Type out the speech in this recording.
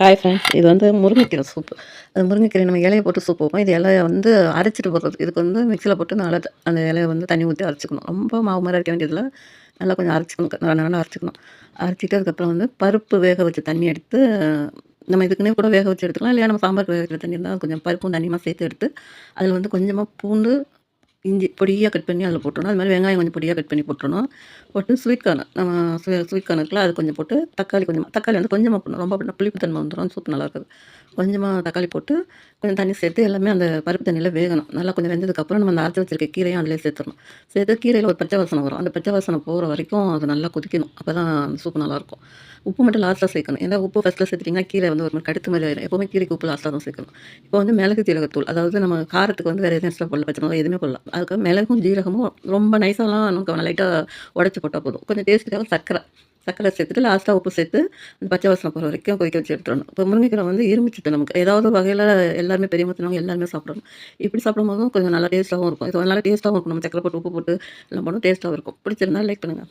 Hi friends இது வந்து முருங்கைக்கீரை சூப்பு அது முருங்கைக்கீரை நம்ம இலையை போட்டு சூப் வைப்போம். இது இலையை வந்து அரைச்சிட்டு போடுறது. இதுக்கு வந்து மிக்சியில் போட்டு நல்லா அந்த இலையை வந்து தண்ணி ஊற்றி அரைச்சிக்கணும். ரொம்ப மாவு மாதிரி அரைக்க வேண்டியதில் நல்லா கொஞ்சம் அரைச்சிக்கணும். நல்லா நல்லா அரைச்சிக்கணும். அரைச்சிட்டு அதுக்கப்புறம் வந்து பருப்பு வேக வச்ச தண்ணி எடுத்து நம்ம இதுக்குன்னே கூட வேக வச்சு எடுத்துக்கலாம். இல்லையா நம்ம சாம்பாருக்கு வேக வைக்கிற தண்ணி இருந்தால் கொஞ்சம் பருப்பும் தண்ணியுமா சேர்த்து எடுத்து அதில் வந்து கொஞ்சமாக பூண்டு இஞ்சி பொடியாக கட் பண்ணி அதில் போட்டுருணும் அது மாதிரி வெங்காயம் கொஞ்சம் பொடியாக கட் பண்ணி போட்டுருணும் போட்டு ஸ்வீட் கார்னர் நம்ம ஸ்வீட் கார்ன் இருக்குல்ல அது கொஞ்சம் போட்டு தக்காளி கொஞ்சம் தக்காளி வந்து கொஞ்சமாக போடணும். ரொம்ப போட்டால் புளிப்பு தன்மை வந்துடும் சூப் நல்லாயிருக்குது கொஞ்சமாக தக்காளி போட்டு கொஞ்சம் தண்ணி சேர்த்து எல்லாமே அந்த பருப்பு தண்ணியில் வேகணும். நல்லா கொஞ்சம் வெந்ததுக்கப்புறம் நம்ம அந்த அரைச்சி வச்சிருக்க கீரையும் அதிலே சேர்த்துடணும். சேர்த்து கீரையில் ஒரு பச்சை வாசனை வரும். அந்த பச்சை வாசனை போகிற வரைக்கும் அது நல்லா கொதிக்கணும். அப்போ தான் சூப் நல்லாயிருக்கும் உப்பு மட்டும் லாஸ்ட்டாக சேர்க்கணும். ஏன்னா உப்பு ஃபஸ்ட்டில் சேர்த்துட்டிங்கன்னா கீரை வந்து ஒரு மாதிரி கடுத்து மாதிரி ஆயிடும் எப்போவுமே கீரைக்கு உப்பு லாஸ்ட்டாக தான் சேர்க்கணும். இப்போ வந்து மிளகு தீரகத்தூள் அதாவது நம்ம காரத்துக்கு வந்து வேறு எதுவும் எக்ஸ்ட்ரா போடல பச்சை எதுவுமே போடலாம் அதுக்கு மிளகும் ஜீரகமும் ரொம்ப நைஸாலாம் நமக்கு லைட்டாக உடச்சி போட்டால் போதும். கொஞ்சம் டேஸ்ட்டுக்காக சர்க்கரை. சக்கரை சேர்த்துட்டு லாஸ்ட்டாக உப்பு சேர்த்து அந்த பச்சை வாசனை போகிற வரைக்கும் கொதிக்க வச்சு எடுத்துடணும். இப்போ முருங்கைக்கீரை வந்து இருமிச்சிட்டு நமக்கு. ஏதாவது ஒரு வகையில் எல்லாருமே பெரிய முத்தினவங்க எல்லாருமே சாப்பிடணும். இப்படி சாப்பிடும்போதும் கொஞ்சம் நல்லா டேஸ்ட்டாகவும் இருக்கும். இது நல்லா டேஸ்ட்டாகவும் இருக்கும். நம்ம சக்கரை போட்டு உப்பு போட்டு எல்லாம் போனோம் டேஸ்ட்டாகவும் இருக்கும். பிடிச்சிருந்தா லைக் பண்ணுங்கள்